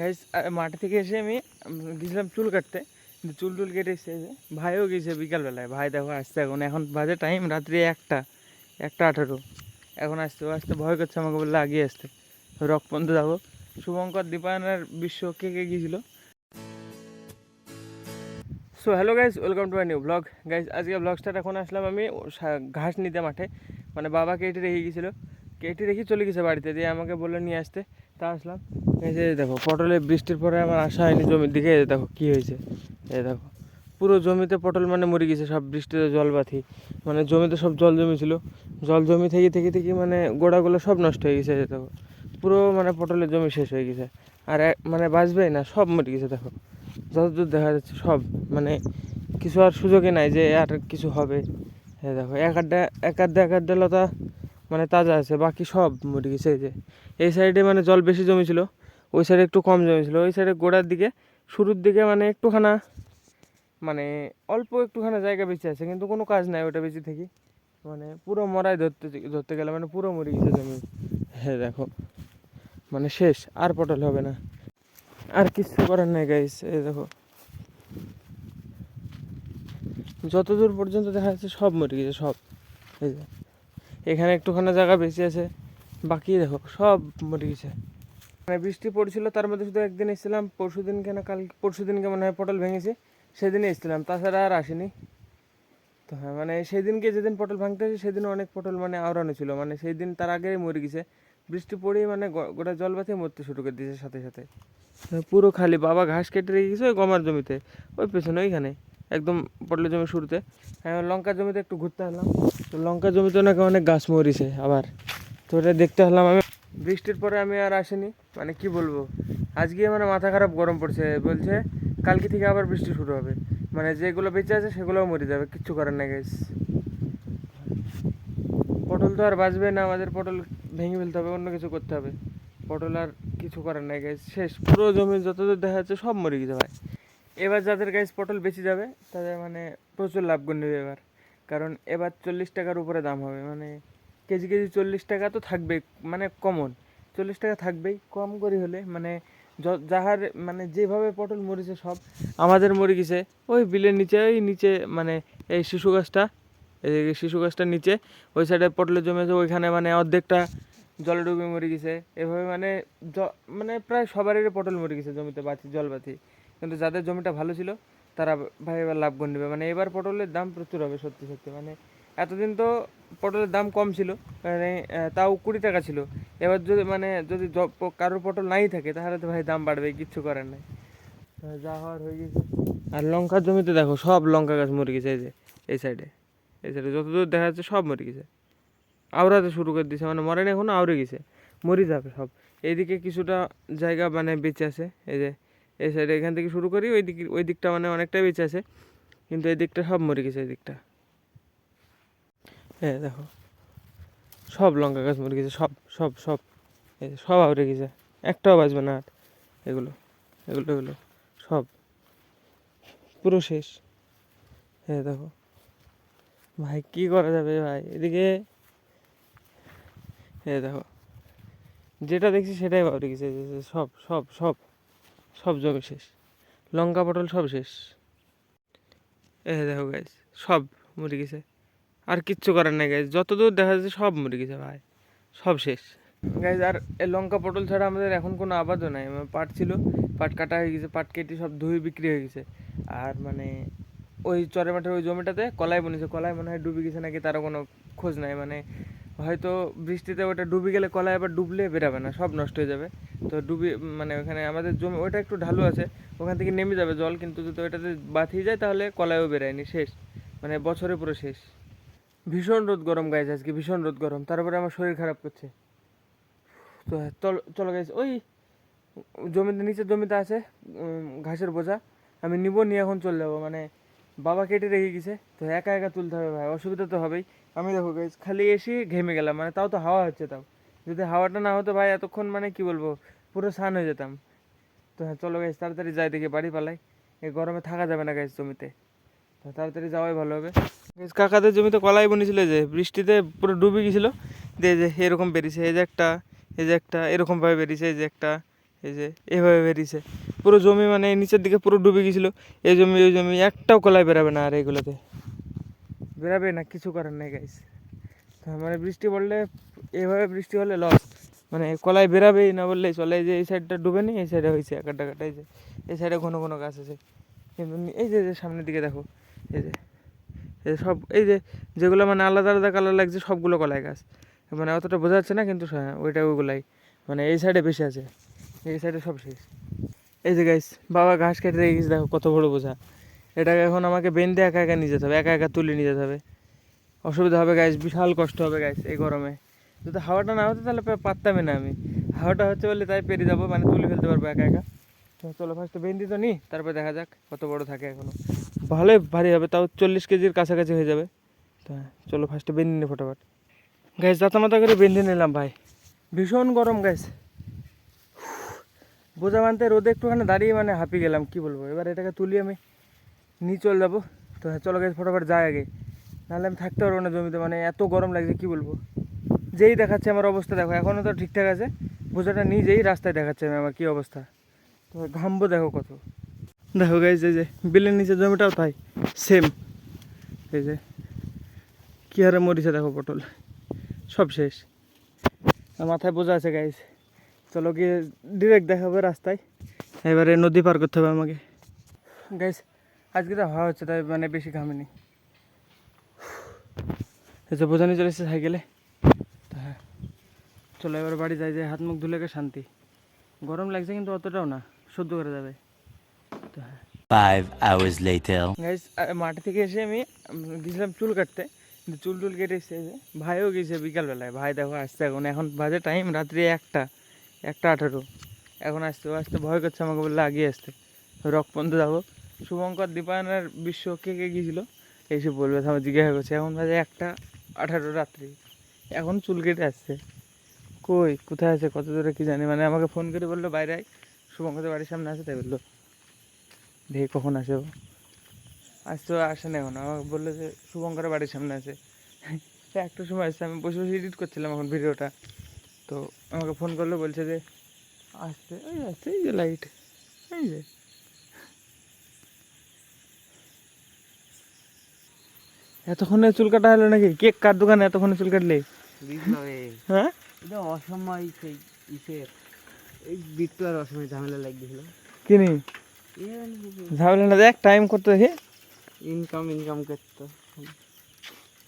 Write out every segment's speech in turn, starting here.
Guys মাঠে থেকে এসে আমি গেছিলাম চুল কাটতে। কিন্তু চুল টুল কেটে এসে ভাইও গেছে বিকালবেলায়। ভাই দেখো আসছে এখন। এখন বাজে টাইম রাত্রি একটা একটা আঠারো। এখন আসতে আসতে ভয় করছে, আমাকে বললে আগিয়ে আসতে। রক পর্যন্ত যাব শুভঙ্কর, দীপায়নের বিশ্ব কে কে গিয়েছিল? So hello guys welcome to my new blog guys আজকে ব্লগ এখন আসলাম আমি ঘাস নিতে মাঠে। মানে বাবা কেটে রেখে গিয়েছিল। কেটে রেখে চলে গেছে বাড়িতে। দিয়ে আমাকে বলল, নিয়ে আসতে। তা আসলাম। এই যে দেখো, পটলে বৃষ্টির পরে আমার আসা হয়নি জমির দিকে দেখো কী হয়েছে। এই দেখো, পুরো জমিতে পটল মানে মরে গেছে, সব বৃষ্টিতে জল মানে জমিতে সব জল জমেছিল। জল জমি থেকে থেকে থেকে মানে গোড়াগুলো সব নষ্ট হয়ে গেছে দেখো। পুরো মানে পটলের জমি শেষ হয়ে গেছে। আর মানে বাঁচবেই না, সব মরে গেছে, দেখো। যতদূর দেখা যাচ্ছে সব মানে কিছু আর সুযোগই নাই যে আর কিছু হবে। হ্যাঁ দেখো, এক আড্ডা এক আড্ডা এক আড্ডা লতা মানে তাজা আছে, বাকি সব মরে গেছে এই যে। এই সাইডে মানে জল বেশি জমেছিল, ওই সাইডে একটু কম জমি জমেছিল। ওই সাইডে গোড়ার দিকে, শুরুর দিকে মানে একটুখানা মানে অল্প একটুখানা জায়গা বেঁচে আছে, কিন্তু কোনো কাজ নাই ওটা বেঁচে থেকে। মানে পুরো মরাই ধরতে ধরতে গেলে মানে পুরো মরে গেছে জমি। হ্যাঁ দেখো। মানে শেষ, আর পটল হবে না। আর কিছু করার নাই গাইস এই দেখো। যতদূর পর্যন্ত দেখা যাচ্ছে সব মরে গেছে, সব। এই যে। এখানে একটুখানি জায়গা বেশি আছে, বাকি দেখো, সব মরে গেছে। মানে বৃষ্টি পড়ছিল, তার মধ্যে শুধু একদিন এসেছিলাম পরশু দিনকে না কাল পরশু দিনকে মনে হয় পটল ভেঙেছে, সেদিনই এসেছিলাম, তাছাড়া আর আসেনি। তো হ্যাঁ মানে সেদিনকে যেদিন পটল ভাঙতে হয়েছে সেদিন অনেক পটল মানে আওড়ানো ছিল মানে সেই দিন তার আগে মরে গেছে। বৃষ্টি পড়েই মানে গোটা জল বাতিয়ে মরতে শুরু করে দিয়েছে সাথে সাথে। পুরো খালি, বাবা ঘাস কেটে রেখে গেছে, ওই গমার জমিতে, ওই পেছনে, ওইখানে। একদম পটলের জমি শুরুতে। হ্যাঁ লঙ্কার জমিতে একটু ঘুরতে হলাম তো লঙ্কার জমিতে নাকি অনেক গাছ মরিছে আবার। তো ওটা দেখতে হলাম আমি। বৃষ্টির পরে আমি আর আসিনি। মানে কি বলব? আজকে মানে মাথা খারাপ গরম পড়ছে। বলছে কালকে থেকে আবার বৃষ্টি শুরু হবে। মানে যেগুলো বেঁচে আছে সেগুলোও মরে যাবে। কিচ্ছু করার না গাইস পটল তো আর বাঁচবে না। আমাদের পটল ভেঙে ফেলতে হবে, অন্য কিছু করতে হবে। পটল আর কিছু করার নাই গাইস শেষ। পুরো জমি যতদূর দেখা যাচ্ছে সব মরে গেছে, ভাই। এবার যাদের গাইস পটল বেশি যাবে, তাদের মানে প্রচুর লাভ করে নেবে এবার। কারণ এবার চল্লিশ টাকার উপরে দাম হবে। মানে কেজি কেজি চল্লিশ টাকা তো থাকবেই মানে কমন চল্লিশ টাকা থাকবেই, কম করে হলে। মানে যাহার মানে যেভাবে পটল মরেছে সব, আমাদের মরে গেছে ওই বিলের নিচে, ওই নিচে মানে এই শিশু গাছটা, এই শিশু গাছটার নিচে, ওই সাইডে পটলের জমেছে, ওইখানে মানে অর্ধেকটা জলে ডুবে মরে গেছে এভাবে মানে মানে প্রায় সবারই পটল মরে গেছে জমিতে বাতি জল বাতি কিন্তু যাদের জমিটা ভালো ছিল, তারা ভাই এবার লাভ করে নেবে। মানে এবার পটলের দাম প্রচুর হবে সত্যি সত্যি। মানে এতদিন তো পটলের দাম কম ছিল মানে তাও কুড়ি টাকা ছিল। এবার যদি মানে যদি কারোর পটল নাই থাকে, তাহলে তো ভাই দাম বাড়বে, কিচ্ছু করার নাই। যা হওয়ার হয়ে গেছে। আর লঙ্কার জমিতে দেখো, সব লঙ্কা গাছ মরে গেছে, এই যে, এই সাইডে এই সাইডে যতদূর দেখা যাচ্ছে, সব মরে গেছে। আওড়াতে শুরু করে দিয়েছে মানে মরে না এখনও আউড়ে গেছে। মরে যাবে সব। এইদিকে কিছুটা জায়গা মানে বেঁচে আছে, এই যে এই সাইডে এখান থেকে শুরু করি, ওই দিক, ওই দিকটা মানে অনেকটাই বেঁচে আছে। কিন্তু এই দিকটা সব মরে গেছে, এই দিকটা। হ্যাঁ দেখো, সব লঙ্কা গাছ মরে গেছে, সব সব সব। সব আউড়ে গেছে, একটাও বাঁচবে না আর। এগুলো এগুলো এগুলো, সব। পুরো শেষ। হ্যাঁ দেখো, ভাই, কী করা যাবে ভাই? এদিকে হ্যাঁ দেখো, যেটা দেখছি সেটাই বাউরে গেছে সব সব সব। সব জমি শেষ। লঙ্কা পটল সব শেষ। এ দেখো গাইজ সব মরে গেছে। আর কিচ্ছু করার নাই গাইজ যতদূর দেখা যাচ্ছে সব মরে গেছে ভাই। সব শেষ। গাইজ আর লঙ্কা পটল ছাড়া আমাদের এখন কোনো আবাদও নাই। পাট ছিল, পাট কাটা হয়ে গেছে, পাট কেটে সব ধুয়ে বিক্রি হয়ে গেছে। আর মানে ওই চরে মাঠের ওই জমিটাতে কলাই বনেছে, কলাই মনে হয় ডুবে গেছে নাকি তারও কোনো খোঁজ নাই। মানে হয়তো বৃষ্টিতে ওটা ডুবে গেলে কলাই আবার ডুবলে বেরাবে না, সব নষ্ট হয়ে যাবে। তো ডুবি মানে ওখানে আমাদের জমি, ওটা একটু ঢালু আছে, ওখান থেকে নেমে যাবে জল, কিন্তু যদি ওটাতে বাঁধিয়ে যায় তাহলে কলাইও বেরায়নি, শেষ। মানে বছরে পুরো শেষ। ভীষণ রোদ গরম গাইছে আজকে ভীষণ রোদ গরম। তারপরে আমার শরীর খারাপ করছে। তো চলো গাইছে ওই জমিতে নিচে জমিতে আছে ঘাসের বোঝা। আমি নিব, নিয়ে এখন চলে যাব। মানে বাবা কেটে রেখে গেছে, তো একা একা তুলতে হবে ভাই, অসুবিধা তো হবেই। আমি দেখো খালি এসে ঘেমে গেলাম মানে তাও তো হাওয়া হচ্ছে তাও। যদি হাওয়াটা না হতো ভাই, এতক্ষণ মানে কি বলব, পুরো সান হয়ে যেতাম। তো হ্যাঁ চলো গাইজ তাড়াতাড়ি যাই দেখি, বাড়ি পালাই। এই গরমে থাকা যাবে না গাইজ জমিতে। তো তাড়াতাড়ি যাওয়াই ভালো হবে। কাকাদের জমিতে কলাই বনেছিল যে, বৃষ্টিতে পুরো ডুবে গেছিল। দিয়ে যে এরকম বেরিয়েছে, এই যে একটা, এই যে একটা, এরকমভাবে বেরিয়েছে, এই যে একটা। এই যে, এভাবে বেরিয়েছে। পুরো জমি মানে নিচের দিকে পুরো ডুবে গেছিল এই জমি, ওই জমি, একটাও কলাই বেরাবে না আর এইগুলোতে বেরাবে না, কিছু করার নেই গাইস মানে বৃষ্টি পড়লে, এভাবে বৃষ্টি হলে লস মানে কলাই বেরাবেই না বললেই চলে। যে, এই সাইডটা ডুবে নি এই সাইডে হয়েছে একাটা কাটা, এই যে, এই সাইডে ঘন ঘন গাছ আছে। কিন্তু এই যে যে, সামনের দিকে দেখো। এই যে, এই সব, এই যে, যেগুলো মানে আলাদা আলাদা কালার লাগছে, সবগুলো কলাই গাছ। মানে অতটা বোঝা যাচ্ছে না, কিন্তু হ্যাঁ ওইটা ওইগুলাই। মানে এই সাইডে বেশি আছে। এই সাইডে সব শেষ। এই যে গাইস বাবা ঘাস কেটে রেখে গেছে, দেখো কত বড় বোঝা। এটাকে এখন আমাকে বেঁধে একা একা নিয়ে যেতে হবে, একা একা তুলে নিয়ে যেতে হবে। অসুবিধা হবে গাইস বিশাল কষ্ট হবে গাইস এই গরমে। যদি হাওয়াটা না হতো তাহলে পারতামই না আমি। হাওয়াটা হচ্ছে বলে তাই পেরিয়ে যাব মানে তুলে ফেলতে পারব একা একা। তো চলো ফার্স্টে বেঁধে তো নিই তারপর দেখা যাক কত বড় থাকে এখনও। ভালোই ভারী হবে, তাও চল্লিশ কেজির কাছাকাছি হয়ে যাবে। তো হ্যাঁ চলো ফার্স্টে বেঁধে নিই ফটোফট। গ্যাস দাঁতা করে বেঁধে নিলাম ভাই। ভীষণ গরম গ্যাস বোঝা মানতে রোদে একটুখানি দাঁড়িয়ে মানে হাঁপিয়ে গেলাম, কি বলব? এবার এটাকে তুলি আমি, নিয়ে চলে যাব। তো হ্যাঁ চলো গ্যাস ফটোফট যাই আগে। নাহলে আমি থাকতে পারব না জমিতে মানে এত গরম লাগছে, কি বলব? যেই দেখাচ্ছে আমার অবস্থা, দেখো এখনও তো ঠিকঠাক আছে। বোঝাটা নিজেই রাস্তায় দেখাচ্ছে আমি, আমার কী অবস্থা? তো ঘামবো, দেখো কত। দেখো গাইজ এই যে, বিলের নিচে জমিটাও তাই সেম এই যে, কী হারে মরিছে, দেখো পটল। সব শেষ। মাথায় বোঝা আছে গাইজ চলো গিয়ে ডিরেক্ট দেখাবে রাস্তায়। এবারে নদী পার করতে হবে আমাকে। গাইস আজকে তো হাওয়া হচ্ছে তাই মানে বেশি ঘামিনি। যে বোঝানি চলে সাইকেলে তো হ্যাঁ। চলো এবার বাড়ি যাই যে হাত মুখ ধুলে গে শান্তি। গরম লাগছে কিন্তু অতটাও না সহ্য করে যাবে। তো হ্যাঁ. গাইস মাঠ থেকে এসে আমি গেছিলাম চুল কাটতে। কিন্তু চুল টুল কেটে এসে ভাইও গেছে বিকালবেলায়। ভাই দেখো আসছে এখন এখন বাজে টাইম রাত্রি একটা। একটা আঠারো। এখন আসতে আসতে ভয় করছে আমাকে বললে আগিয়ে আসতে। রকপন্থ যাব। শুভঙ্কর দীপায়নের বিশ্ব কে কে গিয়েছিল? এসে বলবে আমার জিজ্ঞাসা করছে। এখন বাজে একটা আঠারো রাত্রি। এখন চুল কেটে আসছে। কই, কোথায় আছে? কত দূরে কী জানি। মানে আমাকে ফোন করে বলল, বাইরে শুভঙ্কর বাড়ির সামনে আছে, তাই বলল, দেখি কখন আসে ও। আজ তো আসে না এখন। আমাকে বলল যে, শুভঙ্করের বাড়ির সামনে আছে। একটা সময় আসছে, আমি বসে বসে এডিট করছিলাম এখন ভিডিওটা তো আমাকে ফোন করল বলছে যে আসছে ওই আসছে এই যে লাইট এই যে। এতক্ষণে চুল কাটা হলো নাকি? কেক কার দোকানে এতক্ষণে চুল কাটলে? হ্যাঁ? এটা অসময় সেই ইসের এই বিপ্লবের অসময় ঝামেলা লাগিয়েছিল কিনি ঝামেলা না দেখ টাইম করতে দেখি। ইনকাম ইনকাম করতো।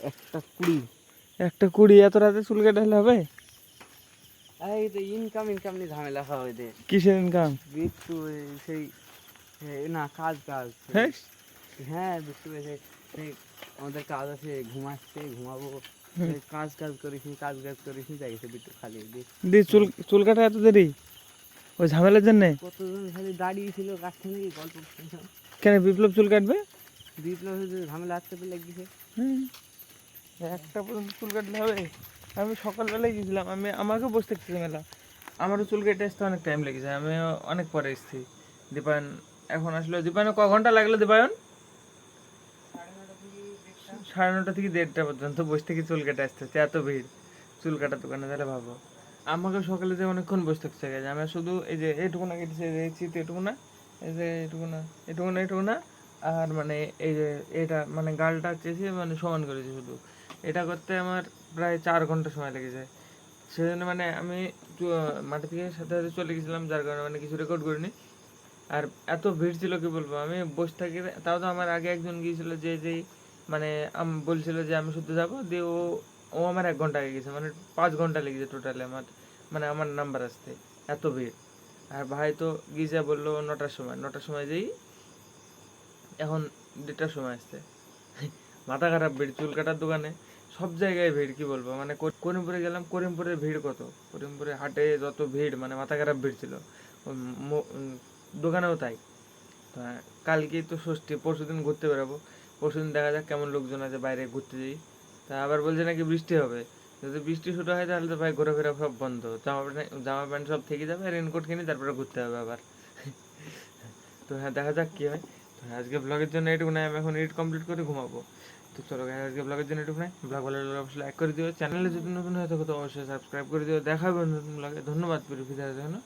একটা কুড়ি। একটা কুড়ি এত রাতে চুল কাটা হলে হবে? এই তো ইনকাম ইনকাম নিয়ে ঝামেলা হয় ওদের। কিসের ইনকাম বিট্টু এই সেই এ, না কাজ কাজ। হ্যাঁ? হ্যাঁ বিট্টু এসে সেই আমাদের কাজ আছে ঘুমাচ্ছে ঘুমাবো। হুম। এই কাজ কাজ করিস নি, কাজ কাজ করিস নি, তাই গেছে বিট্টু খালি। দিয়ে দি চুল চুল কাটা এত দেরি? ওই ঝামেলার জন্যে? কতজন খালি দাঁড়িয়ে ছিল কাটছে নাকি গল্প করছিল। কেন বিপ্লব চুল কাটবে? বিপ্লব যে ঝামেলা আসতে পেলে লাগিয়েছে হুম। একটা পর্যন্ত চুল কাটলে হবে। আমি সকালবেলায় গেছিলাম, আমি আমাকেও বসতে দেখতেছি মেলা আমারও চুল কেটে আসতে অনেক টাইম লেগেছে আমি অনেক পরে এসেছি। দীপায়ন, এখন আসলো দীপায়ন ক ঘণ্টা লাগল দীপায়ন? সাড়ে নটা থেকে দেড়টা পর্যন্ত বসে থেকে চুল কেটে আসতেছে এত ভিড়। চুল কাটার দোকানে তাহলে ভাবো। আমাকে সকালে যে অনেকক্ষণ বসে থাকতে গেছে আমি শুধু এই যে এইটুকু না কেটেছে, এই এটুকু না, এই যে এইটুকু না এটুকু না এটুকু না, আর মানে এই যে এটা মানে গালটা চেয়েছি মানে সমান করেছি শুধু। এটা করতে আমার প্রায় চার ঘণ্টা সময় লেগে যায়। সেজন্য মানে আমি মাঠে থেকে সাথে সাথে চলে গেছিলাম, যার কারণে মানে কিছু রেকর্ড করিনি। আর এত ভিড় ছিল, কি বলব? আমি বসে থাকি, তাও তো আমার আগে একজন গিয়েছিল যে যেই মানে আম- বলছিল যে, আমি শুধু যাব। দিয়ে ও ও আমার এক ঘণ্টা আগে গেছে মানে পাঁচ ঘণ্টা লেগেছে টোটালি আমার মানে আমার নাম্বার আসতে, এত ভিড়। আর ভাই তো গিয়েছে, বলল নটার সময় নটার সময় যেই, এখন দেড়টার সময় আসছে। মাথা খারাপ ভিড়, চুল কাটার দোকানে। সব জায়গায় ভিড়, কি বলব? মানে করিমপুরে গেলাম, করিমপুরের ভিড় কত? করিমপুরে হাটে যত ভিড় মানে মাথা খারাপ ভিড় ছিল। দোকানেও তাই। কালকেই তো ষষ্ঠী পরশু দিন ঘুরতে বেরোবো। পরশু দিন দেখা যাক কেমন লোকজন আছে, বাইরে ঘুরতে যাই। তা আবার বলছে নাকি বৃষ্টি হবে। যদি বৃষ্টি শুরু হয় তাহলে তো ভাই ঘোরাফেরা সব বন্ধ। জামা প্যান্ট জামা প্যান্ট সব থেকে যাবে রেনকোট কিনে তারপরে ঘুরতে হবে আবার। তো হ্যাঁ দেখা যাক কি হয়। তো আজকে ব্লগের জন্য এটুকু নাই আমি এখন এডিট কমপ্লিট করে ঘুমাবো। তো চলো guys, আজকে ব্লগের জন্য এটুকু নাই ব্লগ ভালো লাগলে অবশ্যই লাইক করে দিও। চ্যানেলে যদি নতুন হয়ে থাকো তো অবশ্যই সাবস্ক্রাইব করে দিও। দেখা নতুন ব্লগে ধন্যবাদ ভিডিওর জন্য।